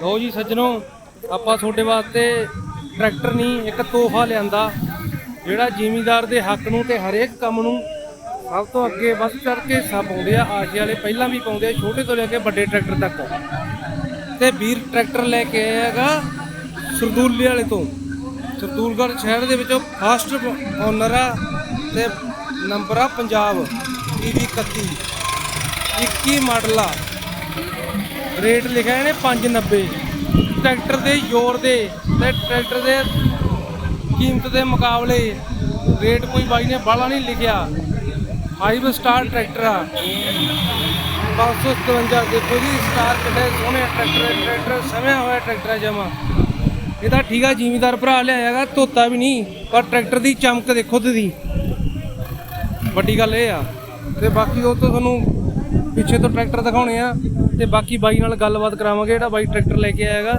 ਲਓ ਜੀ ਸੱਜਣੋ, ਆਪਾਂ ਤੁਹਾਡੇ ਵਾਸਤੇ ਟਰੈਕਟਰ ਨਹੀਂ, ਇੱਕ ਤੋਹਫਾ ਲਿਆਂਦਾ, ਜਿਹੜਾ ਜ਼ਿਮੀਂਦਾਰ ਦੇ ਹੱਕ ਨੂੰ ਤੇ ਹਰੇਕ ਕੰਮ ਨੂੰ ਸਭ ਤੋਂ ਅੱਗੇ ਵੱਧ ਚੜ ਕੇ ਹਿੱਸਾ ਪਾਉਂਦੇ ਆ, ਆਸ਼ੇ ਵਾਲੇ ਪਹਿਲਾਂ ਵੀ ਪਾਉਂਦੇ ਆ, ਛੋਟੇ ਤੋਂ ਲੈ ਕੇ ਵੱਡੇ ਟਰੈਕਟਰ ਤੱਕ। ਤੇ ਵੀਰ ਟਰੈਕਟਰ ਲੈ ਕੇ ਆਇਆ ਹੈਗਾ ਸਰਦੂਲੇ ਵਾਲੇ ਤੋਂ। ਸਰਦੂਲਗੜ੍ਹ ਸ਼ਹਿਰ ਦੇ ਵਿੱਚੋਂ ਫਸਟ ਓਨਰ ਆ ਤੇ ਨੰਬਰ ਆ ਪੰਜਾਬ ਪੀਵੀ 31 21 ਮਾਡਲ ਆ। ਰੇਟ ਲਿਖਿਆ ਇਹਨੇ 590 ਟਰੈਕਟਰ ਦੇ ਜ਼ੋਰ ਦੇ ਤੇ ਟਰੈਕਟਰ ਦੇ ਕੀਮਤ ਦੇ ਮੁਕਾਬਲੇ ਰੇਟ ਕੋਈ ਬਾਈ ਨੇ ਬਾਲਾ ਨਹੀਂ ਲਿਖਿਆ। ਫਾਈਵ ਸਟਾਰ ਟਰੈਕਟਰ ਆ। 557 ਦੇਖੋ ਜੀ, ਸਟਾਰ ਕੱਢੇ ਸੋਹਣੇ ਟਰੈਕਟਰ ਟਰੈਕਟਰ ਸਮਿਆ ਹੋਇਆ ਟਰੈਕਟਰ ਹੈ ਜਮਾ। ਇਹਦਾ ਠੀਕ ਆ, ਜ਼ਿਮੀਦਾਰ ਭਰਾ ਲਿਆਇਆਗਾ ਧੋਤਾ ਵੀ ਨਹੀਂ, ਪਰ ਟਰੈਕਟਰ ਦੀ ਚਮਕ ਦੇਖੋ ਤੁਸੀਂ। ਵੱਡੀ ਗੱਲ ਇਹ ਆ। ਤੇ ਬਾਕੀ ਉਹ ਤੋਂ ਤੁਹਾਨੂੰ ਪਿੱਛੇ ਤੋਂ ਟਰੈਕਟਰ ਦਿਖਾਉਣੇ ਆ। ਤੇ ਬਾਕੀ ਬਾਈ ਨਾਲ ਗੱਲਬਾਤ ਕਰਾਵਾਂਗੇ ਜਿਹੜਾ ਬਾਈ ਟਰੈਕਟਰ ਲੈ ਕੇ ਆਇਆਗਾ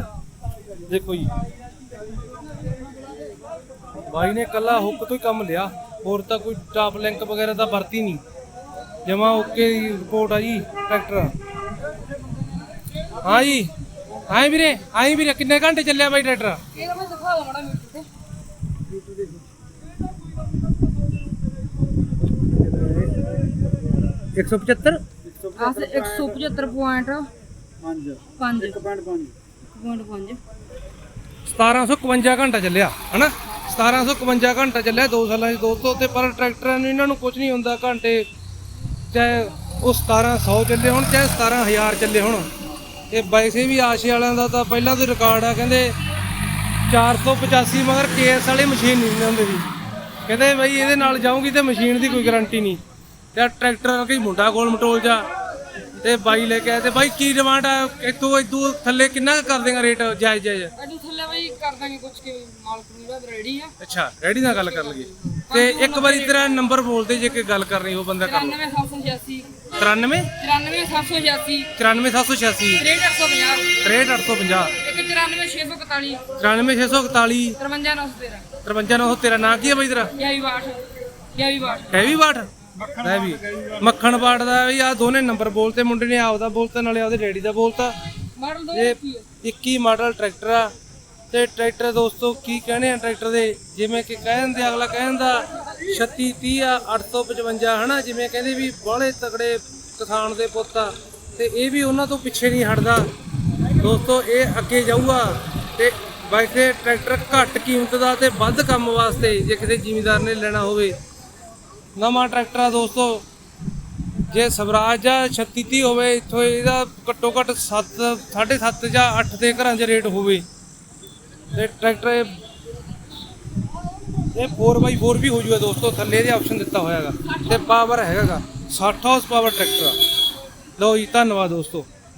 ਦੇਖੋ ਜੀ। ਬਾਈ ਨੇ ਕੱਲਾ ਹੁੱਕ ਤੋਂ ਹੀ ਕੰਮ ਲਿਆ। ਹੋਰ ਤਾਂ ਕੋਈ ਟਾਪ ਲਿੰਕ ਵਗੈਰਾ ਤਾਂ ਵਰਤੀ ਨਹੀਂ। ਜਮਾ ਓਕੇ ਦੀ ਰਿਪੋਰਟ ਆ ਜੀ ਟਰੈਕਟਰ। ਹਾਂ ਜੀ। ਹਾਂ ਵੀਰੇ ਹਾਂ ਵੀਰੇ ਕਿੰਨੇ ਘੰਟੇ ਚੱਲਿਆ ਬਾਈ ਟਰੈਕਟਰ? ਇਹ ਤਾਂ ਮੈਂ ਦਿਖਾ ਦਵਾਂ ਮੀਟਰ ਤੇ 175 ਆਸ 175 ਪੁਆਇੰਟ 5 5 1.5 1751 ਘੰਟਾ ਚੱਲਿਆ ਹਨਾ? 1751 ਘੰਟਾ ਚੱਲਿਆ 2 ਸਾਲਾਂ ਚ ਦੋਸਤੋ ਤੇ ਪਰ ਟਰੈਕਟਰਾਂ ਨੂੰ ਇਹਨਾਂ ਨੂੰ ਕੁਝ ਨਹੀਂ ਹੁੰਦਾ ਘੰਟੇ ਚਾਹੇ ਉਹ 1700 ਚੱਲੇ ਹੋਣ ਚਾਹੇ 17000 ਚੱਲੇ ਹੋਣ। ਇਹ ਵੈਸੇ ਵੀ ਆਸ਼ੇ ਵਾਲਿਆਂ ਦਾ ਤਾਂ ਪਹਿਲਾਂ ਤੋਂ ਰਿਕਾਰਡ ਆ ਕਹਿੰਦੇ 485 ਮਗਰ ਕੇਐਸ ਵਾਲੀ ਮਸ਼ੀਨ ਨਹੀਂ ਹੁੰਦੀ ਸੀ ਕਹਿੰਦੇ ਬਈ ਇਹਦੇ ਨਾਲ ਜਾਊਂਗੀ ਤੇ ਮਸ਼ੀਨ ਦੀ ਕੋਈ ਗਾਰੰਟੀ ਨਹੀਂ। ਤੇ ਟਰੈਕਟਰ ਕੋਈ ਮੁੰਡਾ ਕੋਲ ਮਟੋਲ ਜਾ ਤੇ ਬਾਈ ਲੈ ਕੇ ਆਏ ਤੇ ਬਾਈ ਕੀ ਡਿਮਾਂਡ ਆ? ਇਤੋਂ ਇਤੋਂ ਥੱਲੇ ਕਿੰਨਾ ਕੁ ਕਰ ਦੇਗਾ ਰੇਟ ਜਾਇਜ਼ ਜਾਇਜ਼? ਅਜੂ ਥੱਲੇ ਬਈ ਕਰ ਦਾਂਗੇ ਕੁਝ ਕੇ ਮਾਲਕ ਨੂੰ ਦਾ ਰੈਡੀ ਆ। ਅੱਛਾ ਰੈਡੀ ਨਾਲ ਗੱਲ ਕਰ ਲਈਏ। ਤੇ ਇੱਕ ਵਾਰੀ ਤੇਰਾ ਨੰਬਰ ਬੋਲ ਦੇ ਜੇ ਕਿ ਗੱਲ ਕਰਨੀ ਉਹ ਬੰਦਾ ਕਰ ਲਓ 99786 93 99786 94786 63850 63850 ਇੱਕ 94641 94641 53913 53913 ਨਾਂ ਕੀ ਹੈ ਬਾਈ ਤੇਰਾ? ਯਾਈ ਬਾਠ ਯਾਈ ਬਾਠ ਹੈਵੀ ਬਾਟ ਲੈ ਵੀ ਮੱਖਣ ਬਾਟ ਦਾ ਵੀ ਆ ਦੋਨੇ ਨੰਬਰ ਬੋਲਤੇ ਮੁੰਡੇ ਨੇ ਆਪਦਾ ਬੋਲਤਾ ਨਾਲੇ ਆਪਦੇ ਡੈਡੀ ਦਾ ਬੋਲਤਾ। ਮਾਡਲ ਦੋ ਇਹ 21 ਮਾਡਲ ਟਰੈਕਟਰ ਆ। ਤੇ ਟਰੈਕਟਰ ਦੋਸਤੋ ਕੀ ਕਹਿੰਦੇ ਆ ਟਰੈਕਟਰ ਦੇ? ਜਿਵੇਂ ਕਿ ਕਹਿੰਦੇ ਅਗਲਾ ਕਹਿੰਦਾ 36 30 ਆ 855 ਹਨਾ? ਜਿਵੇਂ ਕਹਿੰਦੇ ਵੀ ਬਾਹਲੇ ਤਕੜੇ ਕਿਸਾਨ ਦੇ ਪੁੱਤ ਆ। ਤੇ ਇਹ ਵੀ ਉਹਨਾਂ ਤੋਂ ਪਿੱਛੇ ਨਹੀਂ ਹਟਦਾ। ਦੋਸਤੋ ਇਹ ਅੱਗੇ ਜਾਊਗਾ। ਤੇ ਵੈਸੇ ਟਰੈਕਟਰ ਘੱਟ ਕੀਮਤ ਦਾ ਤੇ ਵੱਧ ਕੰਮ ਵਾਸਤੇ ਜੇ ਕਿਸੇ ਜ਼ਿਮੀਂਦਾਰ ਨੇ ਲੈਣਾ ਹੋਵੇ। ਨਵਾਂ ਟਰੈਕਟਰ ਆ ਦੋਸਤੋ। ਜੇ ਸਵਰਾਜ ਜਾਂ 3630 ਹੋਵੇ, ਇੱਥੋਂ ਇਹਦਾ ਘੱਟੋ ਘੱਟ 7 7.5 ਜਾਂ 8 ਦੇ ਘਰਾਂ 'ਚ ਰੇਟ ਹੋਵੇ। ਤੇ ਟਰੈਕਟਰ ਇਹ ਇਹ 4x4 ਵੀ ਹੋ ਜੂਗਾ ਦੋਸਤੋ, ਥੱਲੇ ਇਹਦੇ ਆਪਸ਼ਨ ਦਿੱਤਾ ਹੋਇਆਗਾ ਤੇ ਪਾਵਰ ਹੈਗਾਗਾ। 60 ਹਾਰਸ ਪਾਵਰ ਟਰੈਕਟਰ ਆ। ਲਓ ਜੀ, ਧੰਨਵਾਦ ਦੋਸਤੋ।